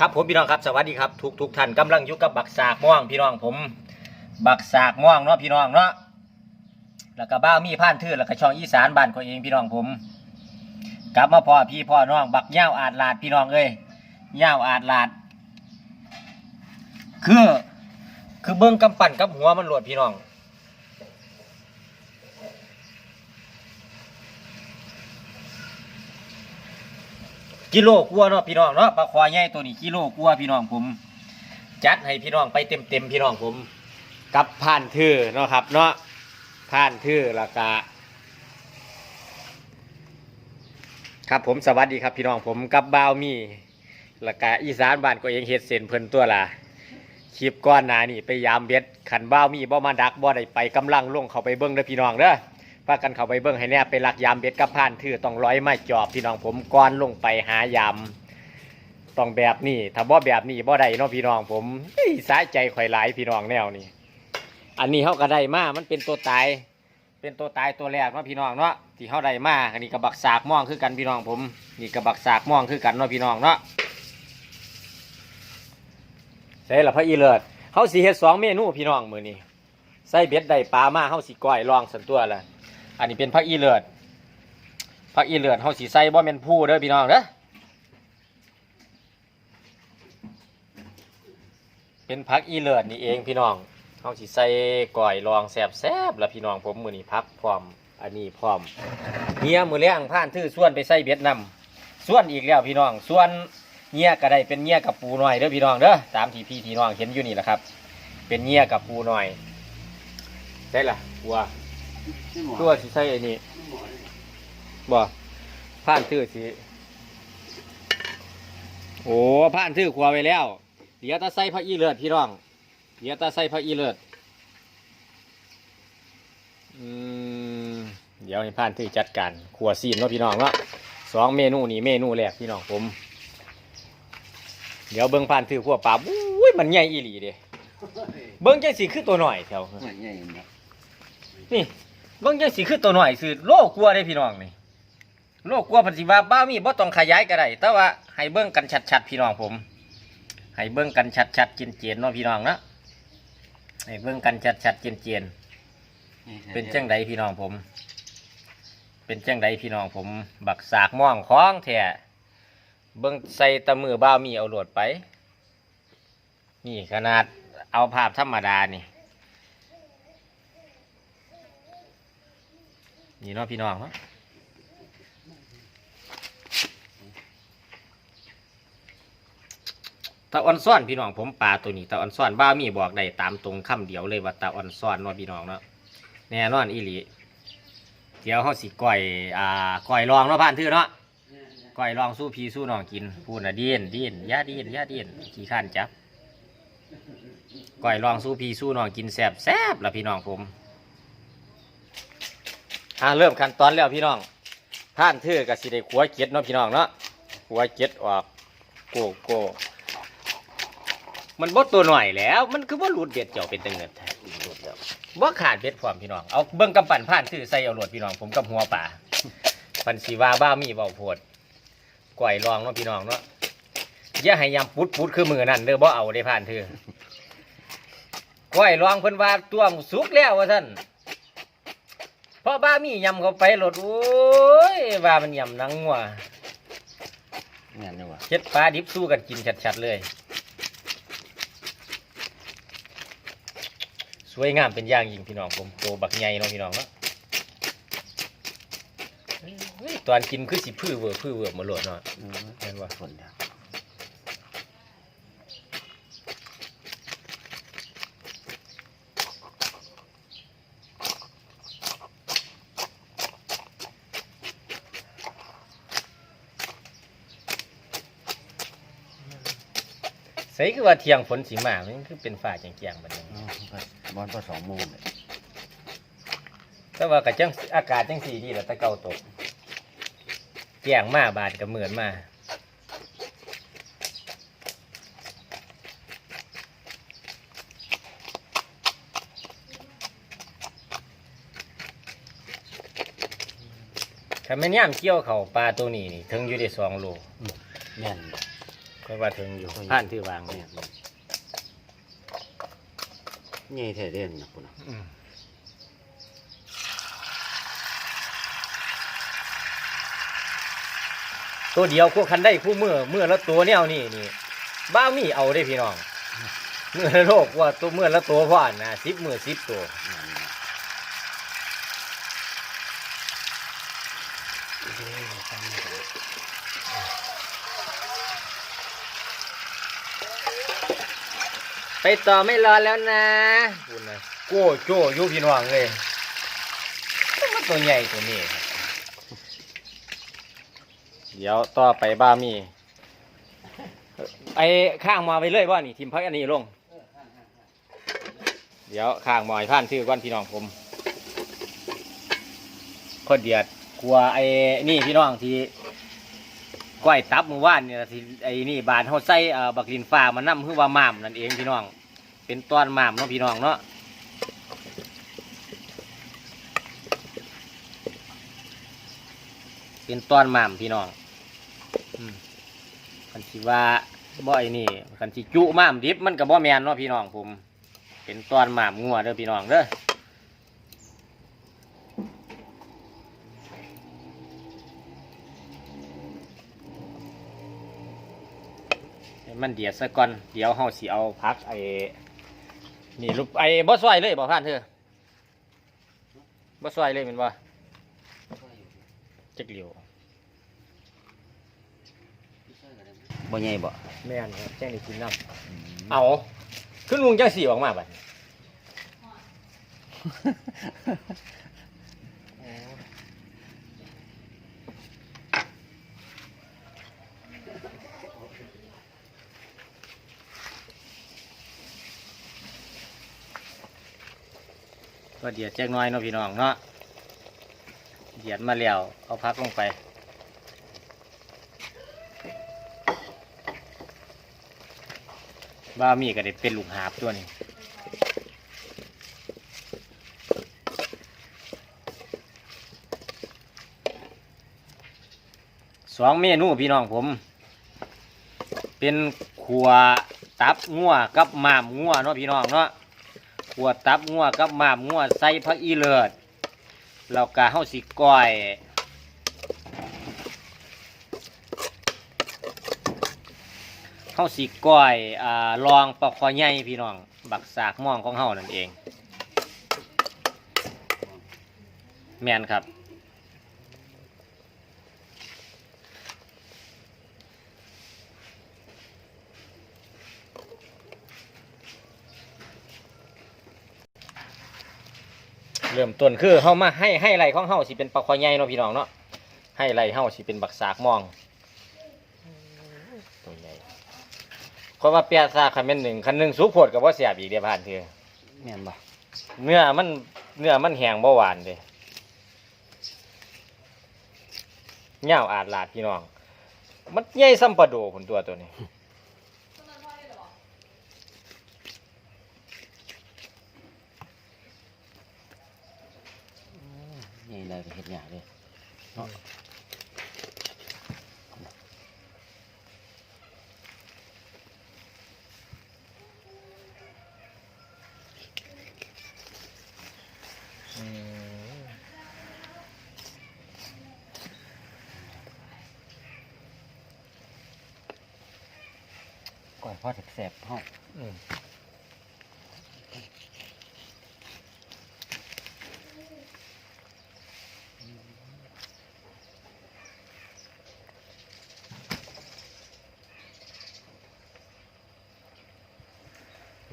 ครับผมพี่น้องครับสวัสดีครับทุกทุกท่านกำลังอยู่กับบักสากม่วงพี่น้องผม บักสากม่วงเนาะพี่น้องเนาะแล้วก็บ้ามีผ่านทื่อแล้วก็ช่องอีสานบ้านของเองพี่น้องผม กลับมาพ่อพี่พ่อน้อง บักเง่าอาดลาดพี่น้องเอ้ยเง่าอาดลาด คือ คือเบิ้งกำปั่นกับหัวมันโหลดพี่น้อง กิโลกลัวเนาะพี่น้องเนาะปลาควายใหญ่ตัวนี้กิโลกลัวพี่น้องผม จัดให้พี่น้องไปเต็มเต็มๆพี่น้องผม กับผ่านทื่อเนาะครับ เนาะผ่านทื่อแล้วก็ครับผมสวัสดีครับพี่น้องผมกับบ่าวมีแล้วก็อีสานบ้านก็เองเฮ็ดเส้นเพิ่นตัวละคลิปก้อนหน้านี่ไปยามเบ็ดขันบ่าวมีบ่มาดักบ่ได้ไปกำลังลงเข้าไปเบิ่งเด้อพี่น้องเด้อ พากันเข้าไปเบิ่งให้แน่ไปลักยามเบ็ดกับผ่านถือต้องร้อยไม้จอบพี่น้องผมก่อนลงไปหายามต้องแบบนี้ถ้าบ่แบบนี้บ่ได้เนาะพี่น้องผมสายใจข่อยหลายพี่น้องแนวนี้อันนี้เฮาก็ได้มามันเป็นตัวตาย เป็นตัวตายตัวแรกเนาะพี่น้องเนาะที่เฮาได้มาอันนี้กระบักสากม่วงคือกันพี่น้องผมนี่กระบักสากม่วงคือกันเนาะพี่น้องเนาะใช่ละพระอีเลิศเฮาสิเฮ็ดสองเมนูพี่น้องมือนี้ใส่เบ็ดได้ปลามาเฮาสิก้อยลองสันตัวละ อันนี้เป็นผักอีเลือดผักอีเลือดเขาสีใส่บ่แม่นผู้เด้อพี่น้องเด้อเป็นผักอีเลือดนี่เองพี่น้องเขาสีใส่ก่อยรองแสบแซบแล้วพี่น้องผมมือนี้พักพร้อม อันนี้พร้อมเฮียมือเลี้ยงผ่านทื่อส่วนไปใส่เบ็ดนำส่วนอีกแล้วพี่น้อง ส่วนเงี้ยก็ได้เป็นเงี้ยกับปูหน่อยเด้อพี่น้องเด้อตามที่พี่ที่น้องเห็นอยู่นี่แหละครับ เป็นเงี้ยกับปูหน่อยได้ละวัว ตัวสิใส่ไอ้นี่บ่ผ่านทื่อสิโอ้ผ่านทื่อครัวไว้แล้ว เดี๋ยวตาใส่พระอีเลือดพี่น้อง เดี๋ยวตาใส่พระอีเลือดอืมเดี๋ยวให้ผ่านทื่อจัดการครัวซีนเนาะพี่น้องเนาะสองเมนูนี่เมนูแรกพี่น้องผม เดี๋ยวเบิ้งผ่านทื่อครัวปลาอุ้ยมันใหญ่อีหลีเด้เบิ้งจังสิคือตัวหน่อยแถวไม่ใหญ่นะนี่ เบิ่งจังสิคือตัวหน่อยคือโลกลัวได้พี่น้องนี่โลกลัวเพันสิว่าบ้ามีบ่ต้องขยายก็ได้แต่ว่าให้เบิ่งกันชัดๆพี่น้องผม ให้เบิ่งกันชัดๆเจียนๆเนาะพี่น้องเนาะให้เบิ่งกันชัดๆเจียนๆเป็นจังใดพี่น้องผม เป็นจังใดพี่น้องผม บักสากม่วงของแท้เบิ่งใส่ตะมือบ้ามีเอาโหลดไป นี่ขนาดเอาภาพธรรมดานี่ นี่เนาะพี่น้องเนาะตาออนซ่อนพี่น้องผมปลาตัวนี้ตาออนซ่อนบ้ามีบอกได้ตามตรงคำเดียวเลยว่าตาออนซ่อนเนาะพี่น้องเนาะแน่นอนอีหลีเดี๋ยวเขาสิก่อยอ่าก่อยลองเนาะผ่านทื่อเนาะก่อยลองสู้พีสู้น้องกินพูดนะดิ้นดิ้นย่าดิ้นย่าดิ้นขี้ข้านจับก่อยลองสู้พีสู้น้องกินแซบแซบละพี่น้องผม อ่าเริ่มขั้นตอนแล้วพี่น้องท่านทื่อกับสิได้ขัวเก็ดเนาะพี่น้องเนาะขัวเก็ดออกโกโก้มันบดตัวหน่อยแล้ว มันคือว่าหลุดเบ็ดเจ้าเป็นตังเงินแท้หลุดแล้วบ่ขาดเบ็ดพร้อมพี่น้องเอาเบิ้งกำปั่นผ่านทื่อใส่เอาหลวดพี่น้องผมกับหัวป่าปันสีวาบ้ามีเบาโพดก่อยรองเนาะพี่น้องเนาะอย่าให้ยำปุดปุดคือมือนั่นเด้อบ่เอาได้ผ่านทื่อก่อยรองเพิ่นว่าตัวมสุกแล้วว่าท่าน พราะบ้ามียำเข้าไปหลดโอ้ยว่ามันยำหนังงัวงานนี่วะเช็ดปลาดิบสู้กันกินชัดๆเลย สวยงามเป็นอย่างยิ่งพี่น้องผมโตบักใหญ่เนาะพี่น้องเนาะเฮ้ยตอนกินคือสิพื้อเวอร์พื้อเวอร์มาโหลดเนาะเห็นว่าคนเดีย ใส่คือว่าเที่ยงฝนสีมามันคือเป็นฝ่าแจงๆแบบนี้บอลพอสองโมงเลยแต่ว่ากับจังอากาศจังสีดีแหละแต่เก่าตกแจงมาบาดกับเหมือนมาถ้าแม่นย่ามเกี่ยวเขาปลาตัวนี้นี่ถึงอยู่ได้สองโลแน่นข ค่อยว่าถึงอยู่ผ่านที่วางแม่เนี่ยนใหญ่แท้เด่นนะคุณน่ะอืมตัวเดียวคู่คันได้คู่มือมือละตัวเนี่ยนี่นี่บ้ามีเอาได้พี่น้องมือละโลกว่าตัวมือละตัวพ่อนะสิบมือสิบตัว แม่นนะ ไปต่อไม่รอแล้วนะคุณนะโก้โจ้ยุพี่น้องเลยมันตัวใหญ่ตัวนี้ครับเดี๋ยวต่อไปบ้ามี ไอ้ข้างมาไปเลยว่านี่ทีมพักอันนี้ลง เดี๋ยวข้างมอยผ่านชื่อก้อนพี่น้องผมคนเดียดกลัวไอ้นี่พี่น้องที่ก้อยตับมือว่านเนี่ยที่ไอ้นี่บานเขาใส่เอ่อบักลินฟ้ามันนำคือว่าหม่ามนั่นเองพี่น้อง เป็นตอนหมามเนาะพี่น้องเนาะเป็นตอนหมามพี่น้องอืมคันสิว่าบ่อ้นี่คันสิจุหมามดิบมันก็บ่แมนเนาะพี่น้องผม เป็นตอนหมามงัวเด้อพี่น้องเด้อมันเดียดซะก่อน เดี๋ยวเฮาสิเอาพักไอ้ นี่ลูกไอ้บ่ซอยเลยบ่ผ่านเธอบ่ซอยเลยแม่นบ่จักเหลียวบ่ใหญ่บ่แม่นครับแจ้งได้กินน้ำเอาขึ้นลุงจังสีออกมาบัด ก็เดียดแจ้งน้อยเนาะพี่น้องเนาะเดียดมาแล้วเอาพักลงไปบ้ามีก็ได้เป็นลูกหาบตัวนี้สองเมนูพี่น้องผม เป็นขัวตับงัวกับมามงัวเนาะพี่น้องเนาะ ขัวตับงัวกับหมามงัวใส่ผักอีเลิศแล้วก็เฮาสิก้อยเฮาสิก้อยอ่าลองปลาคอใหญ่พี่น้อง บักสากม่องของเฮานั่นเอง แมนครับ เริ่มต้นคือเฮามาให้ให้ไรของเฮาสิเป็นปลาคอใหญ่เนาะพี่น้องเนาะให้ไรเฮาสิเป็นบักสากม่องตัวใหญ่เพราะว่าเปียซาคันเป็นหนึ่งคันหนึ่งสุกโพดกับว่าเสียบอีกเดียวผ่านเถื่อแม่นบ่เนื้อมันเนื้อมันแห้งบ่หวานเด้เงาวอาดลาดพี่น้อง มันใหญ่ซ้ำปลาโดผลตัวตัวนี้ ใหญ่เลยก็เฮ็ดยากเลยก่อยพอแสบๆเฮาอืม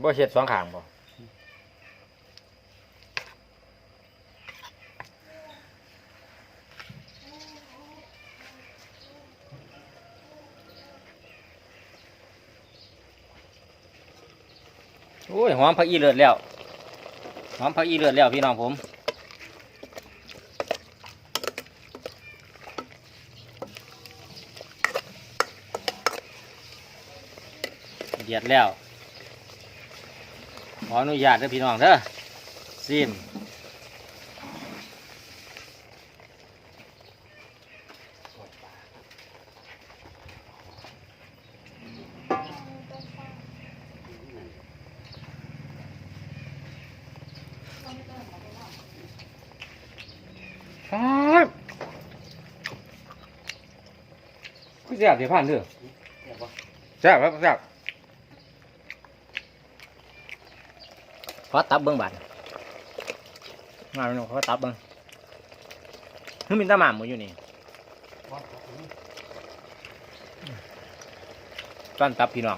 บ่เฮ็ดสองขางบ่โอ้ยหอมผักอีเลือดแล้วหอมผักอีเลือดแล้วพี่น้องผมเดือดแล้ว ขออนุญาตเด้อพี่น้องเด้อซิมแซ่บเดี๋ยวผ่านเด้อแซ่บครับแซ่บ ขอตับเบิ้งบาดงานน้องขอตับเบิ้งคือมีแตาหม่ำหมูอยู่นี่ต้อนตับพี่น้อ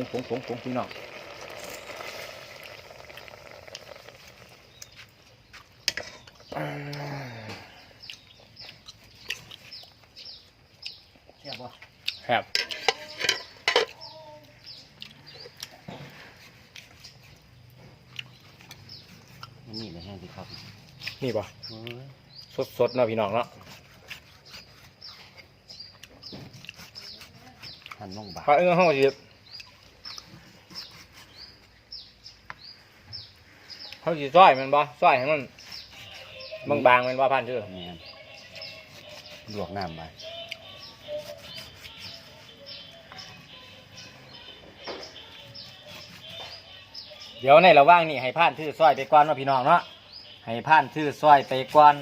งผงผงผงพี่น้องแซ่บบ่ครับมันนี่เลยแห้งสิครับนี่ป่ะสดสดนะพี่น้องเนาะหั่นลงบาปลาเอื้อห้องจี เขาจีซอยมันบ่ซอยให้มันบางๆแมันบ่พันชื่อแม่ลวกน้ำบาเดี๋ยวในระหว่างนี้ให้ผ่านทื่อซอยไปก่อนเนาะพี่น้องเนาะให้ผ่านทื่อซอยไปก่อน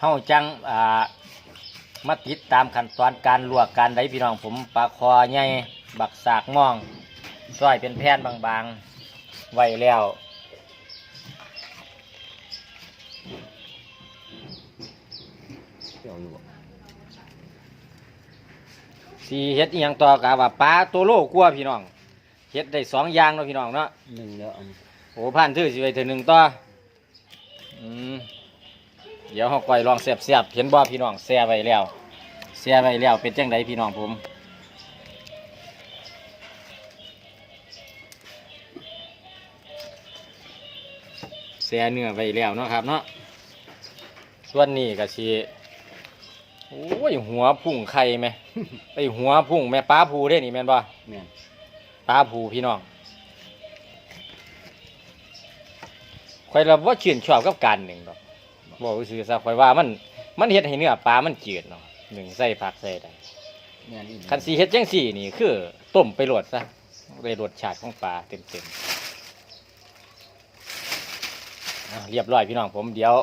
เฮาจังอ่ามาติดตามขั้นตอนการลวกการไดพี่น้องผมปลาคอใหญ่บักสากม่อง ซอยเป็นแผ่นบางๆ ไว้แล้วเปรี้ยวอยู่บ่สีเฮ็ดอีหยังต่อกะว่าปลาตัวโลกลัวพี่น้องเฮ็ดได้สองอย่างเนาะพี่น้องเนาะหนึ่งเดียวอันโอ้ผ่านทื่อสิไปถึงหนึ่งต่ออืมเดี๋ยวเฮาก่อยลองแซ่บๆเห็นบ่พี่น้องแซ่ไว้แล้วแซ่ไว้แล้วเป็นจังไดพี่น้องผม แซ่เนื้อไว้แล้วเนาะครับเนาะส่วนนี้ก็สิโอ้ยหัวพุ่งไข่ไหมไอหัวพุ่งแม่ปลาผูได้นี่แม่นบ่แม่นปลาผูพี่น้องข่อยเราว่าชื่นชอบกับการหนึ่งดอกบอกซื่อๆซะข่อยว่ามันมันเฮ็ดให้เนื้อปลามันจืดเนาะหนึ่งใส่ผักใส่ได้แม่นอีหลีคันสีเฮ็ดจังสี่นี่คือต้มไปโหลดซะได้รสชาติของปลาเต็มๆ อะเรียบร้อยพี่น้องผมเดี๋ยว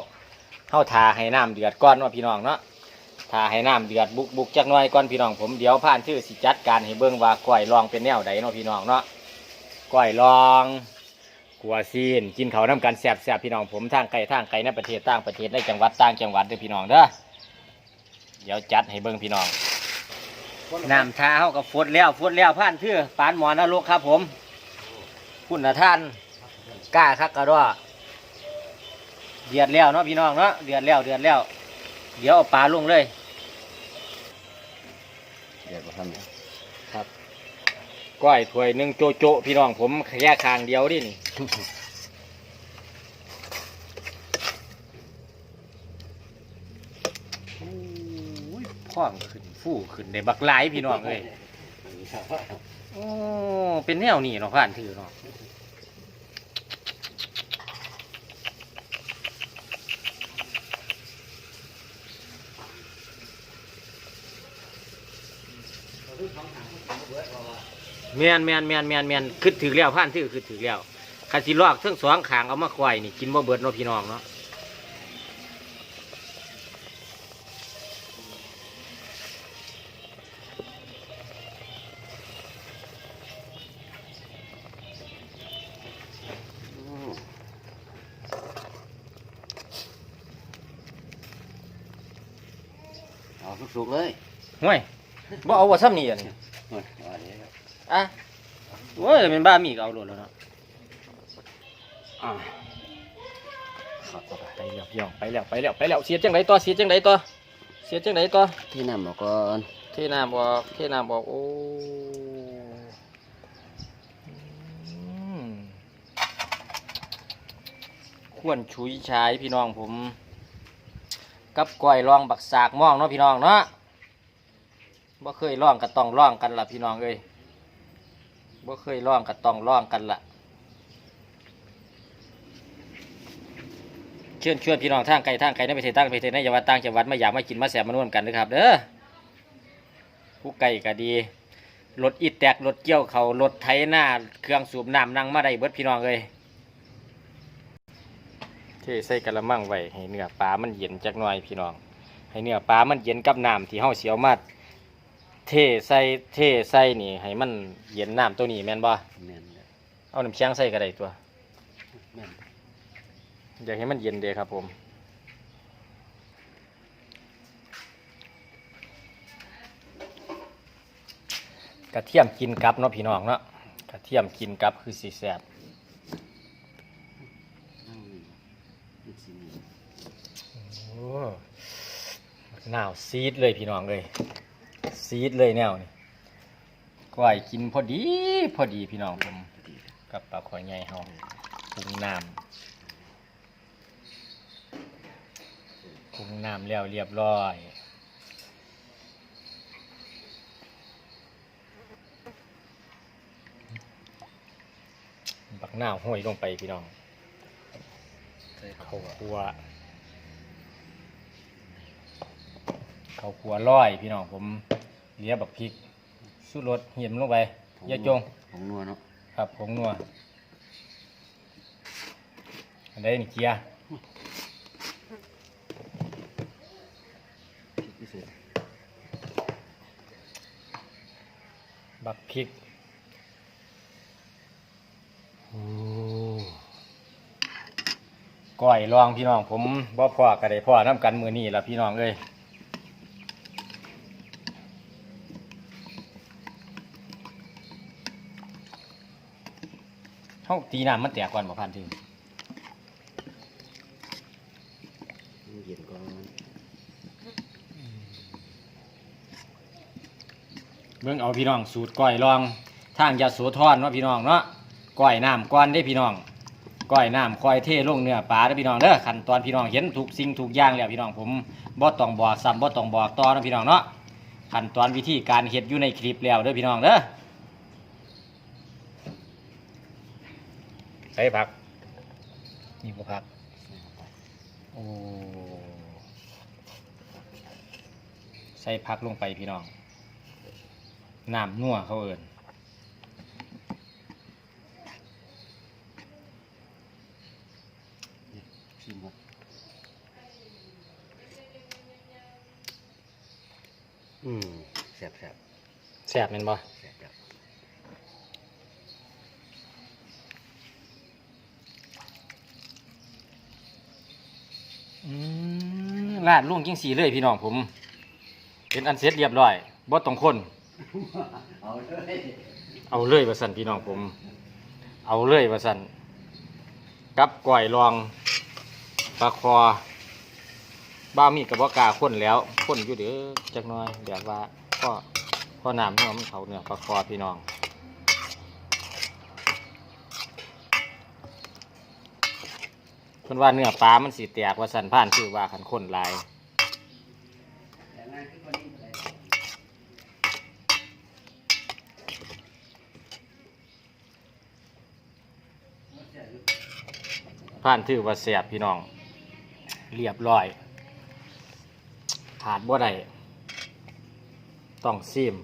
เฮาทาให้น้ำเดือดก่อนว่าพี่น้องเนาะทาให้น้ำเดือดบุกบุกจักหน่อยก่อนพี่น้องผมเดี๋ยวผ่านชื่อสิจัดการให้เบิ่งว่าก้อยลองเป็นแนวใดเนาะพี่น้องเนาะก้อยลองกัวซีนกินเขาวน้ำกันแซ่บพี่น้องผมทางไกลทางไกลในประเทศต่างประเทศในจังหวัดต่างจังหวัดเด้อพี่น้องเด้อเดี๋ยวจัดให้เบิ่งพี่น้อง น้ำชาเขาก็ฟดแล้วฟดแล้วผ่านเทื่อปานหมอนรกครับผม คุณนะท่านกล้าคักกระดอ เดือดแล้วเนาะพี่น้องเนาะเดือดแล้วเดือดแล้ว เดี๋ยวเอาปลาลงเลยเดี๋ยวบ่ทำเนี่ยก้อยถ้วยหนึ่งโจโจพี่น้องผมแค่คางเดียวดินี่โอ้ยพ่องขึ้นฟู่ขึ้นในบักหลายพี่น้องเลยโอ้เป็นแนวนี้เนาะผ่านถือเนาะ แมนแมนแมนแมนแมนคือถือแล้วผ่านถือคือถือแล้วคันสิลอกทั้งสองขางเอามาควายนี่กินบ่เบิดเนาะพี่น้องเนาะเอาสุกๆเลยห่วยบ่เอาว่าซ้ำนี่อันนี้ โอ้ยว่าเดี๋ยว อะ โอ้ยเป็นบ้ามีก็เอาโลดแล้วเนาะอ่าครับเข้าไปไปแล้วพี่น้องไปแล้วไปแล้วไปแล้วเสียจังไดต่อเสียจังไดต่อเสียจังไดต่อที่น้ำบอกก่อนเทน้ำบอกเทน้ำบอกโอ้อืมควรชุยชายพี่น้องผม กับก้อยลองบักสากม่องเนาะพี่น้องเนาะบ่เคยลองก็ต้องลองกันล่ะพี่น้องเอ้ย บ่เคยร่องกับต้องร่องกันละ่ะเชิญชวนพี่น้องทางไกลทางไกลในประเทศต่างประเทศในจังหวัดต่างจังหวัดไม่อยากมากินมาแสบมานวมกันนะครับเด้อผู้ไก่ก็ดีรถอิดแตกรถเกี้ยวเขารถไถหน้าเครื่องสูบน้ำนั่งมาได้เบิดพี่น้องเลยเทใส่กระมังไว้ให้เนื้อปลามันเย็นจักหน่อยพี่น้อง ให้เนื้อปลามันเย็นกับน้ำที่ห่อเสียวมา เทใส่เทใส่นี่ให้มันเย็นน้ำตัวนี้แม่นบ่แม่นเลยเอาน้ำแข็งใส่ก็ได้ตัว แม่นอยากให้มันเย็นเดีครับผม กระเทียมกินกับเนาะพี่น้องเนาะกระเทียมกินกับคือสีแสบนั่งนี่นี่สิมีโอ้หนาวซีดเลยพี่น้องเลย ซีดเลยแนวนี่ก้อยกินพอดี พอดีพี่น้องผมพอดีกับปลาข่อยใหญ่เฮาปรุงน้ำปรุงน้ำแล้วเรียบร้อยบักหน้าวห้อยลงไปพี่น้องใส่เข้าครัว ข้าครัวร้อยพี่น้องผมเลียบักพริกสุรสเหี่ยมลงไปอยาจงผงนัวเนาะครับผงนัวอันใดนี่เกียร์พริกพิเศษบักพริกโอ้ก้อยลองพี่น้องผมบ่พ่อก็ได้พ่อน้ำกันมือนี่ละพี่น้องเอ้ย เฮาตีน้ำมันแตกก่อนบ่พันถึงมันเย็นก่อนเบิ่งเอาพี่น้องสูตรก้อยลอง ทางยาโสธรเนาะพี่น้องเนาะก้อยน้ำก้อนได้พี่น้องก้อยน้ำคอยเทลงเนื้อปลาเด้อพี่น้องเด้อขั้นตอนพี่น้องเห็นทุกสิ่งทุกอย่างแล้วพี่น้องผมบ่ต้องบอกซ้ำบ่ต้องบอกต่อเนาะพี่น้องเนาะขั้นตอนวิธีการเฮ็ดอยู่ในคลิปแล้วเด้อพี่น้องเด้อ ส่ผักนี่บ่ผักใส่เข้าไปโอ้ใส่ผักลงไปพี่น้องน้ำนัวเขาเอิ้นชิมก่อนอืมแซ่บแซ่บแซ่บแม่นบ่แซ่บครับ อืม ลาดลุงจังสีเลยพี่น้องผม เป็นอันเสร็จเรียบร้อยบ่ต้องคน เอาเลยเอาเลยว่าสั่นพี่น้องผม เอาเลยว่าสั่นกับก้อยรองปลาคอบ้ามีกับว่ากล้าคนแล้วคนอยู่เด้อจักหน้อยแบบว่าก็พอน้ำเนื้อมันเขาเนื้อปลาคอพี่น้อง พิ่นว่าเนื้อปลามันสีแตกว่าสันผ่านคือว่าขันคนลายผ่านถือว่าแสบพี่น้อง เรียบร้อย ขาดบ่ได้ต้องซิม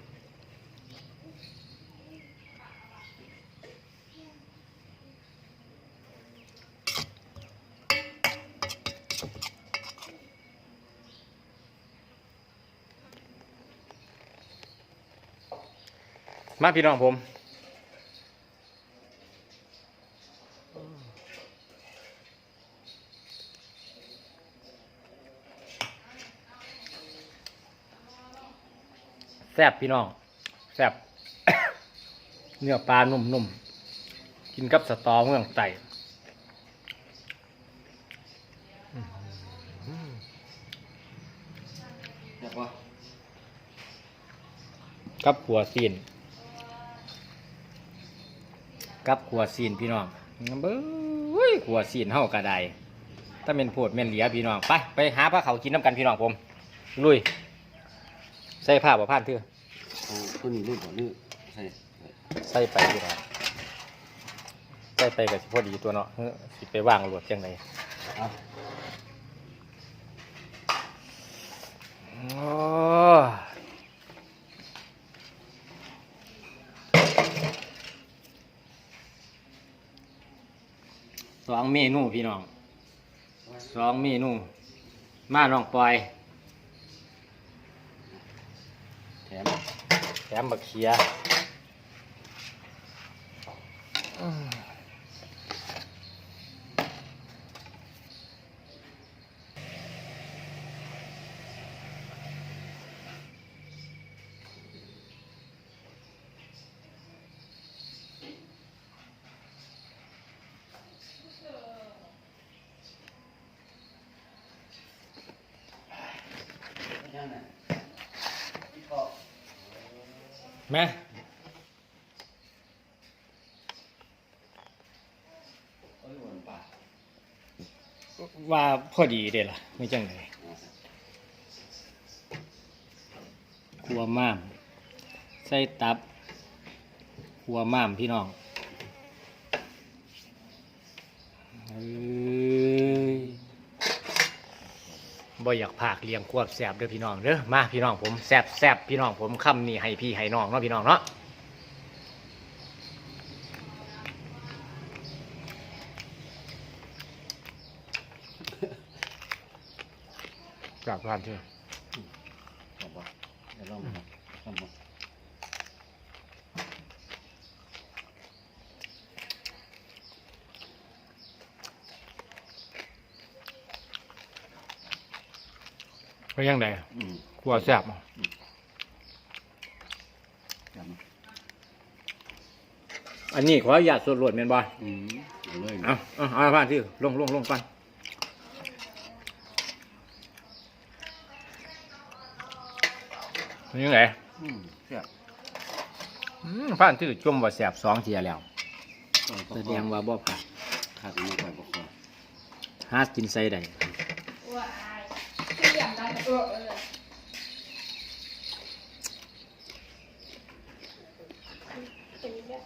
มาพี่น้องผมแซ่บพี่น้องแซ่บเนื้อปลานุ่มๆกินกับสตอเมืองไต่แซ่บปะกับขัวซีน กับขวดซีนพี่น้องเบ้ยขวดซีนเฮากระไดถ้าเป็นโพดเป็นเหลียพี่น้องไปไปหาพระเขากินน้ำกันพี่น้องผมลุยใส่ผ้าบ่ผ่านเถือาตัวนี้ลื่นบ่ลื่นใส่ใส่ไปพี่น้องใส่ไปกับสิพอดีตัวเนาะเสิไปว่างหลวดจังไดเอาโอ้ สองเมนูพี่น้องสองเมนู มาน้องปอย แถม แถมบักเขียแม่ ว่าพอดีเด้ล่ะไม่จังไงครัวม่ามใส่ตับครัวม่ามพี่น้องเอ้ยบ่อยากพากเลี้ยงควบแสบเด้อพี่น้องเด้อมาพี่น้องผมแสบแสบพี่น้องผมคำนี่ให้พี่ให้น้องเนาะพี่น้องเนาะานเถอะบอกว่าเดี๋ยวลองมาลองมาไปยังไงอืมกลัวแสบบ่จำอันนี้ขออนุญาตสวดรวดแม่นบ่อืมเอาเลยเอาเอาเอาบ้านที่ลงลงลงกันเป็ นยังไงอืมแซ่บอืมผ่านที่จมว่าแสบสองเทียแล้วต้องแสดงว่าบ่ผ่านขาดไม่ค่อยบอกว่าหากินใส่ได้ว้ายคืออย่างนั้นเออเออเป็นแบบ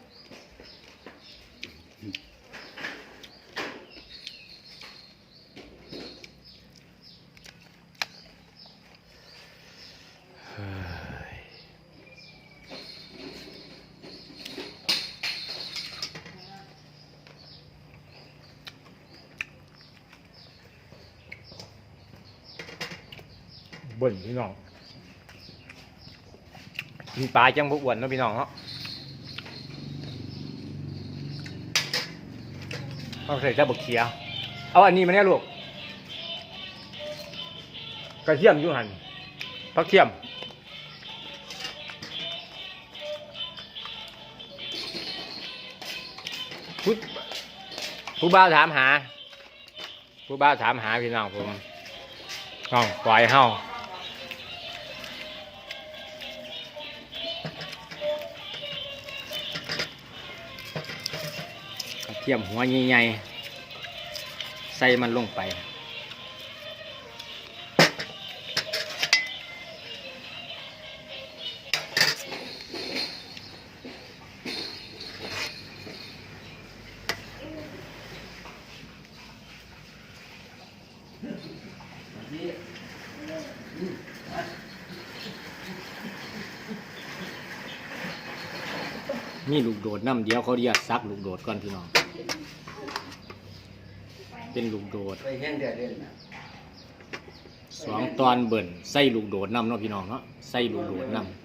เบิ่นพี่น้องกินปลาจังบ่อ้วนเนาะพี่น้องเนาะต้องใส่แต่บักเขียเอาอันนี้มาเนี่ยลูกกระเทียมอยู่หันผักเทียมผู้ผู้บ่าวถามหา ผู้บ่าวถามหาพี่น้องผมน้องปล่อยเฮา ทียมหัวใหญ่ๆใส่มันลงไปมีลูกโดดน้ำเดียวเขาเรียกซักลูกโดดก่อนพี่น้อง เป็นลูกโดด ไปแห้งเดือดเด่นนะสองตอนเบิ่นใส่ลูกโดดน้ำเนาะพี่น้องเนาะใส่ลูกโดดน้ำ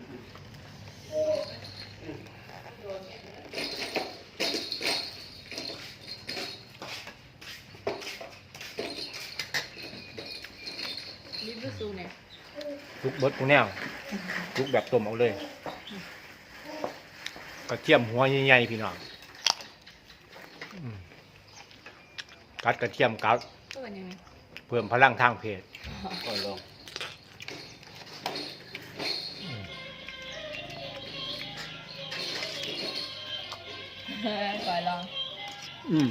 ลิบซูเนี่ยทุกเบิดกูแนวทุกแบบต้มเอาเลยกระเทียมหัวใหญ่ๆพี่น้องอืม กัดกระเทียมกัดก็เป็นยังไงเพิ่มพลังทางเพศก็ลองก่อนลอง อืม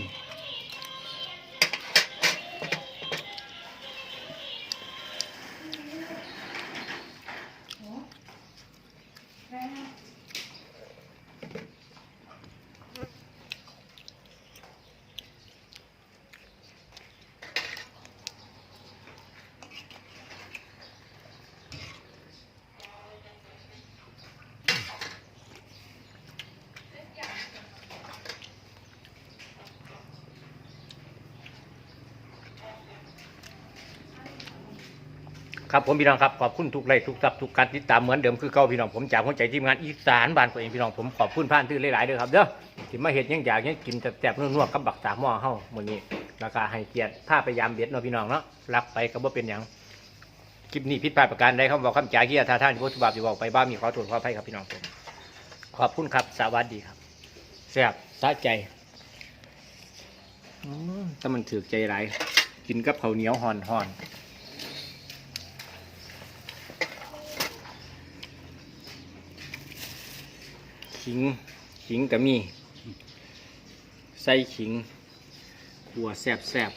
ครับผมพี่น้องครับขอบคุณทุกไลค์ทุกซับทุกการติดตามเหมือนเดิมคือเก่าพี่น้องผมจากหัวใจทีมงานอีสานบ้านตัวเองพี่น้องผมขอบคุณผ่านทื่อหลายๆเด้อครับเด้อที่มาเห็ดยังอยากยังกินแซ่บๆนัวๆกับบักสามหม้อเฮามื้อนี้ราคาให้เกียรติถ้าพยายามเบ็ดเนาะพี่น้องเนาะรับไปก็บ่เป็นหยังคลิปนี้ผิดพลาดประการใดคำบอกคำจ่าเกียรติท่าท่านผู้สุภาพที่บอกไปบ้ามีขอโทษขออภัยครับพี่น้องผมขอบคุณครับสวัสดีครับแซ่บสะใจอืมถ้ามันถือใจไรกินกับข้าวเหนียวห่อนๆ ขิง ขิงก็มี ใส่ขิงขัวแสบแสบ